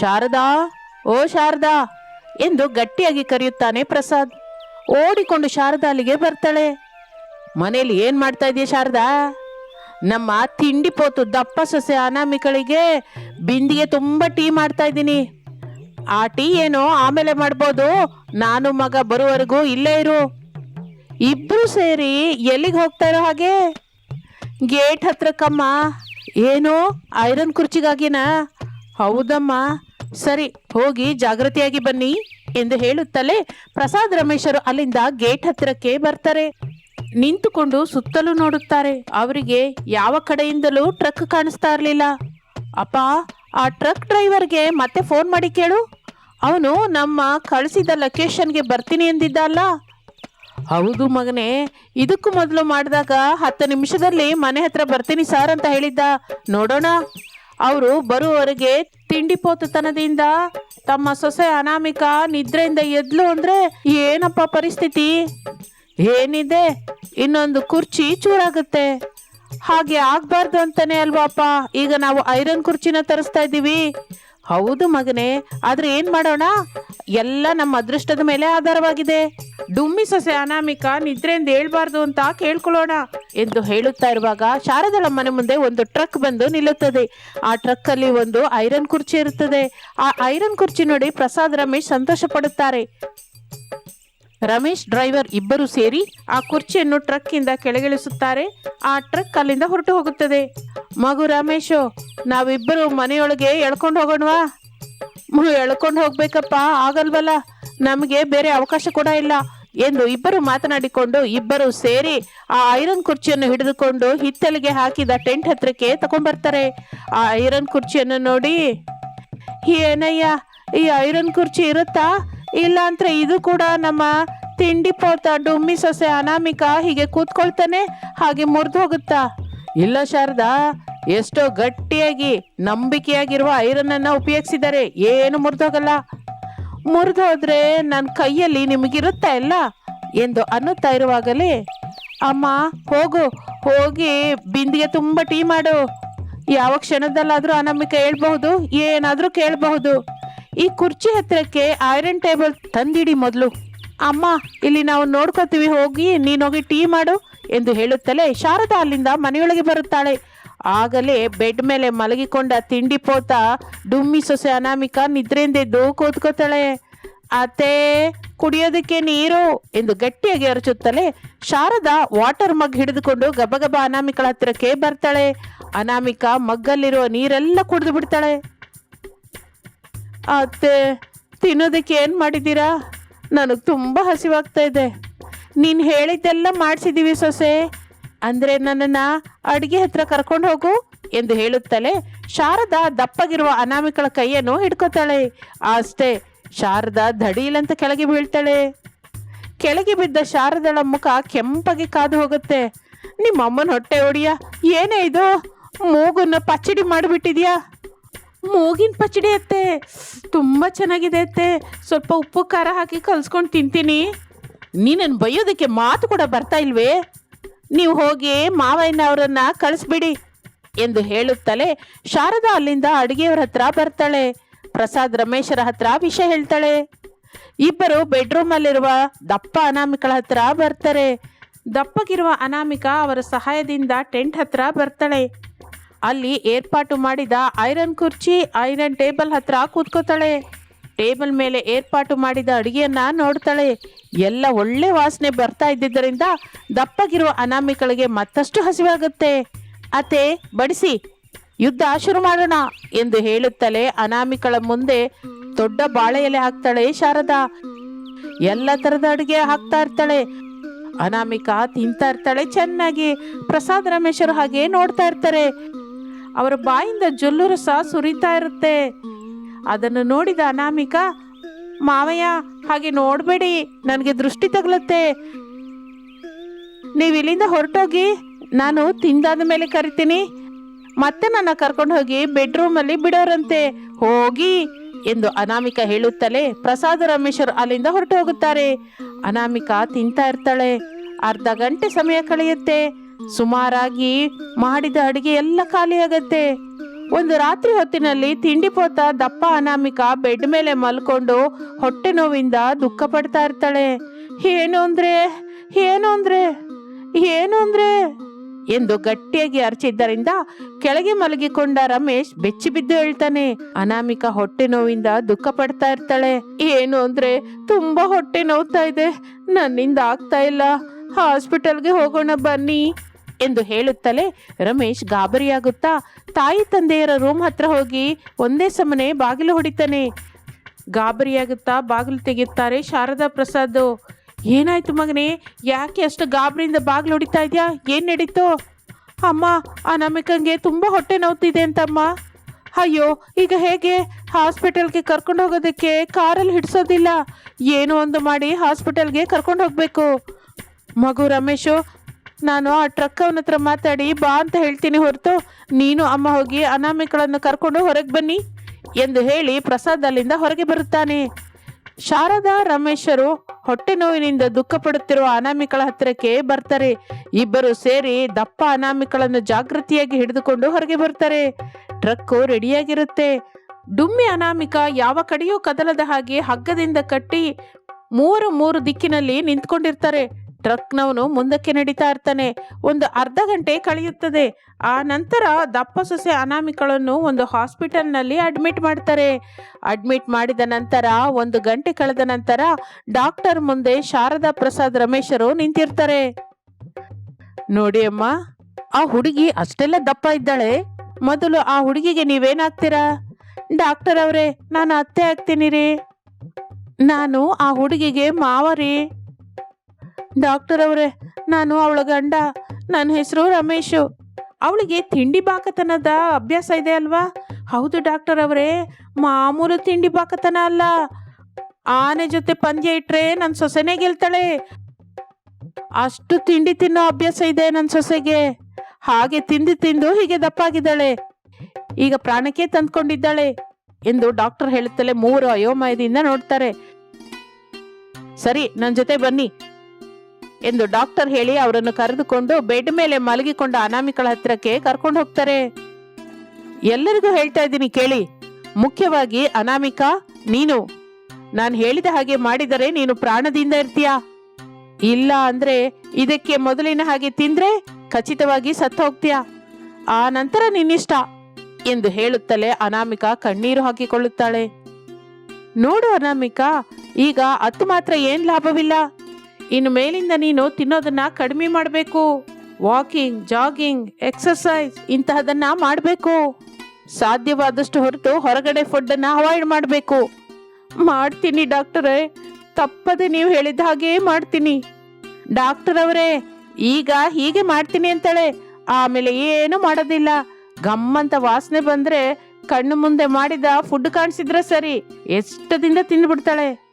ಶಾರದಾ, ಓ ಶಾರದಾ, ಎಂದು ಗಟ್ಟಿಯಾಗಿ ಕರೆಯುತ್ತಾನೆ ಪ್ರಸಾದ್. ಓಡಿಕೊಂಡು ಶಾರದಾ ಅಲ್ಲಿಗೆ ಬರ್ತಾಳೆ. ಮನೇಲಿ ಏನ್ ಮಾಡ್ತಾ ಇದೀಯ ಶಾರದಾ? ನಮ್ಮ ತಿಂಡಿ ಪೋತು ದಪ್ಪ ಸೊಸೆ ಅನಾಮಿಕಳಿಗೆ ಬಿಂದಿಗೆ ತುಂಬಾ ಟೀ ಮಾಡ್ತಾ ಇದ್ದೀನಿ. ಆ ಟೀ ಏನೋ ಆಮೇಲೆ ಮಾಡ್ಬೋದು. ನಾನು ಮಗ ಬರುವವರೆಗೂ ಇಲ್ಲೇ ಇರು. ಇಬ್ರು ಸೇರಿ ಎಲ್ಲಿಗೆ ಹೋಗ್ತಾ ಇರೋ ಹಾಗೆ? ಗೇಟ್ ಕಮ್ಮ ಏನು ಐರನ್ ಕುರ್ಚಿಗಾಗಿನಾ? ಹೌದಮ್ಮ. ಸರಿ, ಹೋಗಿ ಜಾಗೃತಿಯಾಗಿ ಬನ್ನಿ ಎಂದು ಹೇಳುತ್ತಲೇ ಪ್ರಸಾದ್ ರಮೇಶರು ಅಲ್ಲಿಂದ ಗೇಟ್ ಹತ್ತಿರಕ್ಕೆ ಬರ್ತಾರೆ. ನಿಂತುಕೊಂಡು ಸುತ್ತಲೂ ನೋಡುತ್ತಾರೆ. ಅವರಿಗೆ ಯಾವ ಕಡೆಯಿಂದಲೂ ಟ್ರಕ್ ಕಾಣಿಸ್ತಾ ಇರಲಿಲ್ಲ. ಅಪ್ಪ, ಆ ಟ್ರಕ್ ಡ್ರೈವರ್ಗೆ ಮತ್ತೆ ಫೋನ್ ಮಾಡಿ ಕೇಳು. ಅವನು ನಮ್ಮ ಕಳಿಸಿದ ಲೊಕೇಶನ್ಗೆ ಬರ್ತೀನಿ ಎಂದಿದ್ದ ಅಲ್ಲ ಹೌದು ಮಗನೇ. ಇದಕ್ಕೂ ಮೊದಲು ಮಾಡಿದಾಗ ಹತ್ತು ನಿಮಿಷದಲ್ಲಿ ಮನೆ ಹತ್ರ ಬರ್ತೀನಿ ಸರ್ ಅಂತ ಹೇಳಿದ್ದ. ನೋಡೋಣ. ಅವರು ಬರುವವರೆಗೆ ತಿಂಡಿ ಪೋತತನದಿಂದ ತಮ್ಮ ಸೊಸೆ ಅನಾಮಿಕ ನಿದ್ರೆಯಿಂದ ಎದ್ಲು ಅಂದ್ರೆ ಏನಪ್ಪ ಪರಿಸ್ಥಿತಿ? ಏನಿದೆ? ಇನ್ನೊಂದು ಕುರ್ಚಿ ಚೂರಾಗುತ್ತೆ. ಹಾಗೆ ಆಗ್ಬಾರ್ದು ಅಂತಾನೆ ಅಲ್ವಾಪ್ಪ. ಈಗ ನಾವು ಐರನ್ ಕುರ್ಚಿನ ತರಿಸ್ತಾ ಇದ್ದೀವಿ. ಹೌದು ಮಗನೇ, ಆದ್ರೆ ಏನ್ ಮಾಡೋಣ? ಎಲ್ಲ ನಮ್ಮ ಅದೃಷ್ಟದ ಮೇಲೆ ಆಧಾರವಾಗಿದೆ. ಡುಮ್ಮಿ ಸೊಸೆ ಅನಾಮಿಕ ನಿದ್ರೆಯಿಂದ ಹೇಳ್ಬಾರ್ದು ಅಂತ ಕೇಳ್ಕೊಳ್ಳೋಣ ಎಂದು ಹೇಳುತ್ತಾ ಇರುವಾಗ ಶಾರದಳ ಮನೆ ಮುಂದೆ ಒಂದು ಟ್ರಕ್ ಬಂದು ನಿಲ್ಲುತ್ತದೆ. ಆ ಟ್ರಕ್ ಅಲ್ಲಿ ಒಂದು ಐರನ್ ಕುರ್ಚಿ ಇರುತ್ತದೆ. ಆ ಐರನ್ ಕುರ್ಚಿ ನೋಡಿ ಪ್ರಸಾದ್ ರಮೇಶ್ ಸಂತೋಷ ಪಡುತ್ತಾರೆ ರಮೇಶ್ ಡ್ರೈವರ್ ಇಬ್ಬರು ಸೇರಿ ಆ ಕುರ್ಚಿಯನ್ನು ಟ್ರಕ್ ಇಂದ ಕೆಳಗಿಳಿಸುತ್ತಾರೆ. ಆ ಟ್ರಕ್ ಅಲ್ಲಿಂದ ಹೊರಟು ಹೋಗುತ್ತದೆ. ಮಗು ರಮೇಶು, ನಾವಿಬ್ಬರು ಮನೆಯೊಳಗೆ ಎಳ್ಕೊಂಡು ಹೋಗೋಣವಾ? ಎಳ್ಕೊಂಡು ಹೋಗ್ಬೇಕಪ್ಪ, ಆಗಲ್ವಲ್ಲ? ನಮಗೆ ಬೇರೆ ಅವಕಾಶ ಕೂಡ ಇಲ್ಲ. ಎಂದು ಇಬ್ಬರು ಮಾತನಾಡಿಕೊಂಡು ಇಬ್ಬರು ಸೇರಿ ಆ ಐರನ್ ಕುರ್ಚಿಯನ್ನು ಹಿಡಿದುಕೊಂಡು ಹಿತ್ತಲಿಗೆ ಹಾಕಿದ ಟೆಂಟ್ ಹತ್ರಕ್ಕೆ ತಗೊಂಡ್ಬರ್ತಾರೆ. ಆ ಐರನ್ ಕುರ್ಚಿಯನ್ನು ನೋಡಿ, ಏನಯ್ಯ, ಈ ಐರನ್ ಕುರ್ಚಿ ಇರುತ್ತಾ? ಇಲ್ಲ ಅಂದ್ರೆ ಇದು ಕೂಡ ನಮ್ಮ ತಿಂಡಿ ಪೋತ ಡುಮ್ಮಿ ಸೊಸೆ ಅನಾಮಿಕ ಹೀಗೆ ಕೂತ್ಕೊಳ್ತಾನೆ, ಹಾಗೆ ಮುರಿದು ಹೋಗುತ್ತಾ? ಇಲ್ಲ ಶಾರದಾ, ಎಷ್ಟೋ ಗಟ್ಟಿಯಾಗಿ, ನಂಬಿಕೆಯಾಗಿರುವ ಐರನ್ ಅನ್ನ ಉಪಯೋಗಿಸಿದ್ದಾರೆ. ಏನು ಮುರಿದೋಗಲ್ಲ ಮುರಿದು ಹೋದ್ರೆ ನನ್ನ ಕೈಯಲ್ಲಿ ನಿಮಗಿರುತ್ತಾ ಇಲ್ಲ ಎಂದು ಅನ್ನುತ್ತಾ ಇರುವಾಗಲೇ, ಅಮ್ಮ, ಹೋಗು, ಹೋಗಿ ಬಿಂದಿಗೆ ತುಂಬ ಟೀ ಮಾಡು. ಯಾವ ಕ್ಷಣದಲ್ಲಾದರೂ ಅನಾಮಿಕ ಹೇಳ್ಬಹುದು, ಏನಾದರೂ ಕೇಳಬಹುದು. ಈ ಕುರ್ಚಿ ಹತ್ತಿರಕ್ಕೆ ಐರನ್ ಟೇಬಲ್ ತಂದಿಡಿ ಮೊದಲು. ಅಮ್ಮ, ಇಲ್ಲಿ ನಾವು ನೋಡ್ಕೋತೀವಿ, ಹೋಗಿ ನೀನೋಗಿ ಟೀ ಮಾಡು ಎಂದು ಹೇಳುತ್ತಲೇ ಶಾರದಾ ಅಲ್ಲಿಂದ ಮನೆಯೊಳಗೆ ಬರುತ್ತಾಳೆ. ಆಗಲೇ ಬೆಡ್ ಮೇಲೆ ಮಲಗಿಕೊಂಡ ತಿಂಡಿ ಪೋತ ಡುಮ್ಮಿ ಸೊಸೆ ಅನಾಮಿಕ ನಿದ್ರೆಯಿಂದ ಎದ್ದು ಕೂತ್ಕೋತಾಳೆ. ಅತ್ತೆ, ಕುಡಿಯೋದಕ್ಕೆ ನೀರು ಎಂದು ಗಟ್ಟಿಯಾಗಿ ಅರಚುತ್ತಲೇ ಶಾರದಾ ವಾಟರ್ ಮಗ್ ಹಿಡಿದುಕೊಂಡು ಗಬಗಬ ಅನಾಮಿಕಳ ಹತ್ತಿರಕ್ಕೆ ಬರ್ತಾಳೆ. ಅನಾಮಿಕ ಮಗ್ಗಲ್ಲಿರುವ ನೀರೆಲ್ಲ ಕುಡಿದು ಬಿಡ್ತಾಳೆ. ಅತ್ತೆ, ತಿನ್ನೋದಕ್ಕೆ ಏನು ಮಾಡಿದ್ದೀರಾ? ನನಗೆ ತುಂಬ ಹಸಿವಾಗ್ತಾ ಇದೆ. ನೀನು ಹೇಳಿದ್ದೆಲ್ಲ ಮಾಡಿಸಿದ್ದೀವಿ ಸೊಸೆ. ಅಂದರೆ ನನ್ನನ್ನು ಅಡುಗೆ ಹತ್ರ ಕರ್ಕೊಂಡು ಹೋಗು ಎಂದು ಹೇಳುತ್ತಲೇ ಶಾರದಾ ದಪ್ಪಗಿರುವ ಅನಾಮಿಕಳ ಕೈಯನ್ನು ಹಿಡ್ಕೋತಾಳೆ. ಅಷ್ಟೇ, ಶಾರದಾ ಧಡೀಲಂತ ಕೆಳಗೆ ಬೀಳ್ತಾಳೆ. ಕೆಳಗೆ ಬಿದ್ದ ಶಾರದಳ ಮುಖ ಕೆಂಪಗೆ ಕಾದು ಹೋಗುತ್ತೆ. ನಿಮ್ಮಮ್ಮನ ಹೊಟ್ಟೆ ಹೊಡಿಯ? ಏನೇ ಇದು? ಮೂಗನ್ನ ಪಚ್ಚಡಿ ಮಾಡಿಬಿಟ್ಟಿದ್ಯಾ? ಮೂಗಿನ ಪಚಡಿ ಅತ್ತೆ. ತುಂಬ ಚೆನ್ನಾಗಿದೆ ಅತ್ತೆ. ಸ್ವಲ್ಪ ಉಪ್ಪು, ಖಾರ ಹಾಕಿ ಕಲ್ಸ್ಕೊಂಡು ತಿಂತೀನಿ. ನೀನನ್ನು ಬೈಯೋದಕ್ಕೆ ಮಾತು ಕೂಡ ಬರ್ತಾ ಇಲ್ವೇ? ನೀವು ಹೋಗಿ ಮಾವಯ್ಯನ ಅವರನ್ನ ಕಳಿಸ್ಬಿಡಿ ಎಂದು ಹೇಳುತ್ತಲೇ ಶಾರದಾ ಅಲ್ಲಿಂದ ಅಡುಗೆಯವರ ಹತ್ರ ಬರ್ತಾಳೆ. ಪ್ರಸಾದ್ ರಮೇಶರ ಹತ್ರ ವಿಷಯ ಹೇಳ್ತಾಳೆ. ಇಬ್ಬರು ಬೆಡ್ರೂಮಲ್ಲಿರುವ ದಪ್ಪ ಅನಾಮಿಕಳ ಹತ್ರ ಬರ್ತಾರೆ. ದಪ್ಪಗಿರುವ ಅನಾಮಿಕ ಅವರ ಸಹಾಯದಿಂದ ಟೆಂಟ್ ಹತ್ರ ಬರ್ತಾಳೆ. ಅಲ್ಲಿ ಏರ್ಪಾಟು ಮಾಡಿದ ಐರನ್ ಕುರ್ಚಿ, ಐರನ್ ಟೇಬಲ್ ಹತ್ರ ಕೂತ್ಕೋತಾಳೆ. ಟೇಬಲ್ ಮೇಲೆ ಏರ್ಪಾಟು ಮಾಡಿದ ಅಡುಗೆಯನ್ನ ನೋಡ್ತಾಳೆ. ಎಲ್ಲ ಒಳ್ಳೆ ವಾಸನೆ ಬರ್ತಾ ಇದ್ದಿದ್ದರಿಂದ ದಪ್ಪಗಿರುವ ಅನಾಮಿಕಳಿಗೆ ಮತ್ತಷ್ಟು ಹಸಿವಾಗುತ್ತೆ. ಅತೆ ಬಡಿಸಿ. ಯುದ್ಧ ಶುರು ಮಾಡೋಣ, ಎಂದು ಹೇಳುತ್ತಲೇ ಅನಾಮಿಕಳ ಮುಂದೆ ದೊಡ್ಡ ಬಾಳೆ ಎಲೆ ಹಾಕ್ತಾಳೆ ಶಾರದಾ. ಎಲ್ಲ ತರದ ಅಡುಗೆ ಹಾಕ್ತಾ ಇರ್ತಾಳೆ. ಅನಾಮಿಕಾ ತಿಂತಾ ಇರ್ತಾಳೆ ಚೆನ್ನಾಗಿ. ಪ್ರಸಾದ್ ರಮೇಶರು ಹಾಗೆ ನೋಡ್ತಾ ಇರ್ತಾರೆ. ಅವರ ಬಾಯಿಂದ ಜೊಲ್ಲು ರಸ ಸುರಿತಾ ಇರುತ್ತೆ. ಅದನ್ನು ನೋಡಿದ ಅನಾಮಿಕ, ಮಾವಯ್ಯ, ಹಾಗೆ ನೋಡಬೇಡಿ, ನನಗೆ ದೃಷ್ಟಿ ತಗಲುತ್ತೆ. ನೀವು ಇಲ್ಲಿಂದ ಹೊರಟೋಗಿ, ನಾನು ತಿಂದಾದ ಮೇಲೆ ಕರಿತೀನಿ. ಮತ್ತೆ ನನ್ನ ಕರ್ಕೊಂಡು ಹೋಗಿ ಬೆಡ್ರೂಮಲ್ಲಿ ಬಿಡೋರಂತೆ. ಹೋಗಿ ಎಂದು ಅನಾಮಿಕ ಹೇಳುತ್ತಲೇ ಪ್ರಸಾದ ರಮೇಶರು ಅಲ್ಲಿಂದ ಹೊರಟು ಹೋಗುತ್ತಾರೆ. ಅನಾಮಿಕ ತಿಂತಾ ಇರ್ತಾಳೆ. ಅರ್ಧ ಗಂಟೆ ಸಮಯ ಕಳೆಯುತ್ತೆ. ಸುಮಾರಾಗಿ ಮಾಡಿದ ಅಡಿಗೆ ಎಲ್ಲ ಖಾಲಿಯಾಗತ್ತೆ ಒಂದು ರಾತ್ರಿ ಹೊತ್ತಿನಲ್ಲಿ ತಿಂಡಿ ಪೋತ ದಪ್ಪ ಅನಾಮಿಕ ಬೆಡ್ ಮೇಲೆ ಮಲ್ಕೊಂಡು ಹೊಟ್ಟೆ ನೋವಿಂದ ದುಃಖ ಪಡ್ತಾ ಇರ್ತಾಳೆ. ಏನು ಅಂದ್ರೆ? ಏನು ಅಂದ್ರೆ? ಏನು ಅಂದ್ರೆ? ಎಂದು ಗಟ್ಟಿಯಾಗಿ ಅರ್ಚಿದ್ದರಿಂದ ಕೆಳಗೆ ಮಲಗಿಕೊಂಡ ರಮೇಶ್ ಬೆಚ್ಚಿ ಬಿದ್ದು ಹೇಳ್ತಾನೆ. ಅನಾಮಿಕ ಹೊಟ್ಟೆ ನೋವಿಂದ ದುಃಖ ಪಡ್ತಾ ಇರ್ತಾಳೆ. ಏನು ಅಂದ್ರೆ? ತುಂಬಾ ಹೊಟ್ಟೆ ನೋವ್ತಾ ಇದೆ. ನನ್ನಿಂದ ಆಗ್ತಾ ಇಲ್ಲ. ಹಾಸ್ಪಿಟಲ್ಗೆ ಹೋಗೋಣ ಬನ್ನಿ. ಎಂದು ಹೇಳುತ್ತಲೇ ರಮೇಶ್ ಗಾಬರಿಯಾಗುತ್ತಾ, ತಾಯಿ ತಂದೆಯರ ರೂಮ್ ಹತ್ರ ಹೋಗಿ ಒಂದೇ ಸಮನೆ ಬಾಗಿಲು ಹೊಡಿತಾನೆ. ಗಾಬರಿಯಾಗುತ್ತಾ ಬಾಗಿಲು ತೆಗೆಯುತ್ತಾರೆ ಶಾರದಾ ಪ್ರಸಾದ್. ಏನಾಯ್ತು ಮಗನೇ, ಯಾಕೆ ಅಷ್ಟು ಗಾಬರಿಯಿಂದ ಬಾಗಿಲು ಹೊಡಿತಾ ಇದೆಯಾ? ಏನು ನಡೀತು? ಅಮ್ಮ ಆ ನಮಿಕಂಗೆ ತುಂಬ ಹೊಟ್ಟೆ ನೋವ್ತಿದೆ ಅಂತಮ್ಮ ಅಯ್ಯೋ, ಈಗ ಹೇಗೆ? ಹಾಸ್ಪಿಟಲ್ಗೆ ಕರ್ಕೊಂಡು ಹೋಗೋದಕ್ಕೆ ಕಾರಲ್ಲಿ ಹಿಡಿಸೋದಿಲ್ಲ. ಏನೋ ಒಂದು ಮಾಡಿ ಹಾಸ್ಪಿಟಲ್ಗೆ ಕರ್ಕೊಂಡು ಹೋಗಬೇಕು. ಮಗು ರಮೇಶು ನಾನು ಆ ಟ್ರಕ್ ಅವನ ಹತ್ರ ಮಾತಾಡಿ, ಬಾ ಅಂತ ಹೇಳ್ತೀನಿ ಹೊರತು. ನೀನು ಅಮ್ಮ ಹೋಗಿ ಅನಾಮಿಕಳನ್ನು ಕರ್ಕೊಂಡು ಹೊರಗೆ ಬನ್ನಿ ಎಂದು ಹೇಳಿ ಪ್ರಸಾದ್ ಅಲ್ಲಿಂದ ಹೊರಗೆ ಬರುತ್ತಾನೆ. ಶಾರದಾ ರಮೇಶರು ಹೊಟ್ಟೆ ನೋವಿನಿಂದ ದುಃಖ ಪಡುತ್ತಿರುವ ಅನಾಮಿಕಳ ಹತ್ತಿರಕ್ಕೆ ಬರ್ತಾರೆ. ಇಬ್ಬರು ಸೇರಿ ದಪ್ಪ ಅನಾಮಿಕಳನ್ನು ಜಾಗೃತಿಯಾಗಿ ಹಿಡಿದುಕೊಂಡು ಹೊರಗೆ ಬರ್ತಾರೆ ಟ್ರಕ್ಕು ರೆಡಿಯಾಗಿರುತ್ತೆ. ಡುಮ್ಮಿ ಅನಾಮಿಕ ಯಾವ ಕಡೆಯೂ ಕದಲದ ಹಾಗೆ ಹಗ್ಗದಿಂದ ಕಟ್ಟಿ ಮೂರು ಮೂರು ದಿಕ್ಕಿನಲ್ಲಿ ನಿಂತ್ಕೊಂಡಿರ್ತಾರೆ. ಟ್ರಕ್ನವನು ಮುಂದಕ್ಕೆ ನಡೀತಾ ಇರ್ತಾನೆ. ಒಂದು ಅರ್ಧ ಗಂಟೆ ಕಳೆಯುತ್ತದೆ. ಆ ನಂತರ ದಪ್ಪ ಸೊಸೆ ಅನಾಮಿಕಳನ್ನು ಒಂದು ಹಾಸ್ಪಿಟಲ್ನಲ್ಲಿ ಅಡ್ಮಿಟ್ ಮಾಡ್ತಾರೆ. ಅಡ್ಮಿಟ್ ಮಾಡಿದ ನಂತರ, ಒಂದು ಗಂಟೆ ಕಳೆದ ನಂತರ ಡಾಕ್ಟರ್ ಮುಂದೆ ಶಾರದಾ ಪ್ರಸಾದ್ ರಮೇಶರು ನಿಂತಿರ್ತಾರೆ. ನೋಡಿ ಅಮ್ಮ, ಆ ಹುಡುಗಿ ಅಷ್ಟೆಲ್ಲ ದಪ್ಪ ಇದ್ದಾಳೆ. ಮೊದಲು ಆ ಹುಡುಗಿಗೆ ನೀವೇನಾಗ್ತೀರಾ? ಡಾಕ್ಟರ್ ಅವರೇ, ನಾನು ಅತ್ತೆ ಆಗ್ತೀನಿ ರೀ. ನಾನು ಆ ಹುಡುಗಿಗೆ ಮಾವ ರೀ. ಡಾಕ್ಟರ್ ಅವರೇ, ನಾನು ಅವಳ ಗಂಡ. ನನ್ನ ಹೆಸರು ರಮೇಶು. ಅವಳಿಗೆ ತಿಂಡಿ ಬಾಕತನದ ಅಭ್ಯಾಸ ಇದೆ ಅಲ್ವಾ? ಹೌದು ಡಾಕ್ಟರ್ ಅವರೇ, ಮಾಮೂಲು ತಿಂಡಿ ಬಾಕತನ ಅಲ್ಲ. ಆನೆ ಜೊತೆ ಪಂದ್ಯ ಇಟ್ರೆ ನನ್ನ ಸೊಸೆನೇ ಗೆಲ್ತಾಳೆ. ಅಷ್ಟು ತಿಂಡಿ ತಿನ್ನೋ ಅಭ್ಯಾಸ ಇದೆ ನನ್ನ ಸೊಸೆಗೆ. ಹಾಗೆ ತಿಂದು ತಿಂದು ಹೀಗೆ ದಪ್ಪಾಗಿದ್ದಾಳೆ. ಈಗ ಪ್ರಾಣಕ್ಕೆ ತಂದ್ಕೊಂಡಿದ್ದಾಳೆ ಎಂದು ಡಾಕ್ಟರ್ ಹೇಳುತ್ತಲೇ ಮೂರು ಅಯೋಮಯದಿಂದ ನೋಡ್ತಾರೆ. ಸರಿ ನನ್ನ ಜೊತೆ ಬನ್ನಿ. ಎಂದು ಡಾಕ್ಟರ್ ಹೇಳಿ ಅವರನ್ನು ಕರೆದುಕೊಂಡು ಬೆಡ್ ಮೇಲೆ ಮಲಗಿಕೊಂಡ ಅನಾಮಿಕಳ ಹತ್ತಿರಕ್ಕೆ ಕರ್ಕೊಂಡು ಹೋಗ್ತಾರೆ. ಎಲ್ಲರಿಗೂ ಹೇಳ್ತಾ ಇದ್ದೀನಿ ಕೇಳಿ. ಮುಖ್ಯವಾಗಿ ಅನಾಮಿಕಾ, ನೀನು. ನಾನು ಹೇಳಿದ ಹಾಗೆ ಮಾಡಿದರೆ ನೀನು ಪ್ರಾಣದಿಂದ ಇರ್ತೀಯಾ? ಇಲ್ಲ ಅಂದ್ರೆ ಇದಕ್ಕೆ ಮೊದಲಿನ ಹಾಗೆ ತಿಂದ್ರೆ ಖಚಿತವಾಗಿ ಸತ್ತು ಹೋಗ್ತೀಯಾ? ಆ ನಂತರ ನಿನ್ನಿಷ್ಟ ಎಂದು ಹೇಳುತ್ತಲೇ ಅನಾಮಿಕಾ ಕಣ್ಣೀರು ಹಾಕಿಕೊಳ್ಳುತ್ತಾಳೆ. ನೋಡು ಅನಾಮಿಕಾ, ಈಗ ಅತ್ತು ಮಾತ್ರ ಏನ್ ಲಾಭವಿಲ್ಲ? ಇನ್ನು ಮೇಲಿಂದ ನೀನು ತಿನ್ನೋದನ್ನ ಕಡಿಮೆ ಮಾಡಬೇಕು. ವಾಕಿಂಗ್ ಜಾಗಿಂಗ್ ಎಕ್ಸರ್ಸೈಸ್ ಇಂತಹದನ್ನ ಮಾಡಬೇಕು. ಸಾಧ್ಯವಾದಷ್ಟು ಹೊರತು ಹೊರಗಡೆ ಫುಡ್ಡನ್ನ ಅವಾಯ್ಡ್ ಮಾಡಬೇಕು. ಮಾಡ್ತೀನಿ ಡಾಕ್ಟರೇ. ತಪ್ಪದೆ ನೀವು ಹೇಳಿದ ಹಾಗೆ ಮಾಡ್ತೀನಿ. ಡಾಕ್ಟರ್ ಅವರೇ ಈಗ ಹೀಗೆ ಮಾಡ್ತೀನಿ ಅಂತಾಳೆ. ಆಮೇಲೆ ಏನು ಮಾಡೋದಿಲ್ಲ. ಗಮ್ಮಂತ ವಾಸನೆ ಬಂದ್ರೆ ಕಣ್ಣು ಮುಂದೆ ಮಾಡಿದ ಫುಡ್ ಕಾಣಿಸಿದ್ರೆ ಸರಿ. ಎಷ್ಟದಿಂದ ತಿಂದ್ಬಿಡ್ತಾಳೆ?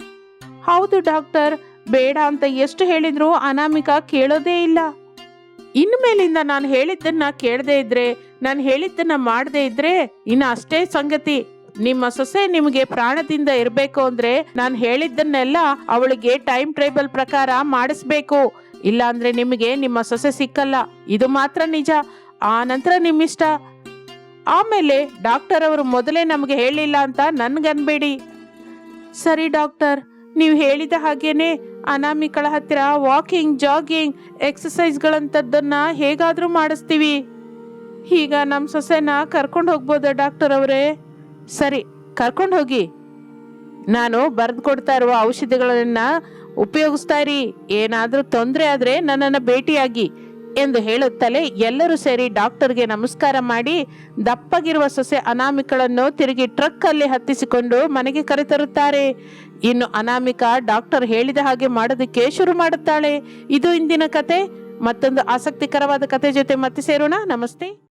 ಹೌದು ಡಾಕ್ಟರ್. ಬೇಡ ಅಂತ ಎಷ್ಟು ಹೇಳಿದ್ರು ಅನಾಮಿಕ ಕೇಳೋದೇ ಇಲ್ಲ. ಇನ್ಮೇಲಿಂದ ನಾನು ಹೇಳಿದ್ದನ್ನ ಕೇಳದೇ ಇದ್ರೆ, ನಾನು ಹೇಳಿದ್ದನ್ನ ಮಾಡದೇ ಇದ್ರೆ, ಇನ್ನು ಅಷ್ಟೇ ಸಂಗತಿ. ನಿಮ್ಮ ಸೊಸೆ ನಿಮಗೆ ಪ್ರಾಣದಿಂದ ಇರಬೇಕು ಅಂದ್ರೆ ನಾನು ಹೇಳಿದ್ದನ್ನೆಲ್ಲ ಅವಳಿಗೆ ಟೈಮ್ ಟೇಬಲ್ ಪ್ರಕಾರ ಮಾಡಿಸ್ಬೇಕು. ಇಲ್ಲ ಅಂದ್ರೆ ನಿಮಗೆ ನಿಮ್ಮ ಸೊಸೆ ಸಿಕ್ಕಲ್ಲ. ಇದು ಮಾತ್ರ ನಿಜ. ಆ ನಂತರ ನಿಮ್ಮಿಷ್ಟ. ಆಮೇಲೆ ಡಾಕ್ಟರ್ ಅವರು ಮೊದಲೇ ನಮಗೆ ಹೇಳಿಲ್ಲ ಅಂತ ನನ್ಗನ್ಬೇಡಿ. ಸರಿ ಡಾಕ್ಟರ್, ನೀವು ಹೇಳಿದ ಹಾಗೇನೆ ಅನಾಮಿಕಳ ಹತ್ತಿರ ವಾಕಿಂಗ್ ಜಾಗಿಂಗ್ ಎಕ್ಸಸೈಸ್ಗಳಂಥದ್ದನ್ನ ಹೇಗಾದರೂ ಮಾಡಿಸ್ತೀವಿ. ಈಗ ನಮ್ಮ ಸೊಸೆನ ಕರ್ಕೊಂಡು ಹೋಗ್ಬೋದಾ ಡಾಕ್ಟರ್ ಅವರೇ? ಸರಿ, ಕರ್ಕೊಂಡು ಹೋಗಿ. ನಾನು ಬರೆದು ಕೊಡ್ತಾ ಇರುವ ಔಷಧಿಗಳನ್ನ ಉಪಯೋಗಿಸ್ತಾ ಇರಿ. ಏನಾದರೂ ತೊಂದರೆ ಆದರೆ ನನ್ನನ್ನು ಭೇಟಿಯಾಗಿ. ಎಂದು ಹೇಳುತ್ತಲೇ ಎಲ್ಲರೂ ಸೇರಿ ಡಾಕ್ಟರ್ಗೆ ನಮಸ್ಕಾರ ಮಾಡಿ ದಪ್ಪಗಿರುವ ಸೊಸೆ ಅನಾಮಿಕಳನ್ನು ತಿರುಗಿ ಟ್ರಕ್ ಅಲ್ಲಿ ಹತ್ತಿಸಿಕೊಂಡು ಮನೆಗೆ ಕರೆತರುತ್ತಾರೆ. ಇನ್ನು ಅನಾಮಿಕಾ ಡಾಕ್ಟರ್ ಹೇಳಿದ ಹಾಗೆ ಮಾಡೋದಕ್ಕೆ ಶುರು ಮಾಡುತ್ತಾಳೆ. ಇದು ಇಂದಿನ ಕತೆ. ಮತ್ತೊಂದು ಆಸಕ್ತಿಕರವಾದ ಕತೆ ಜೊತೆ ಮತ್ತೆ ಸೇರೋಣ. ನಮಸ್ತೆ.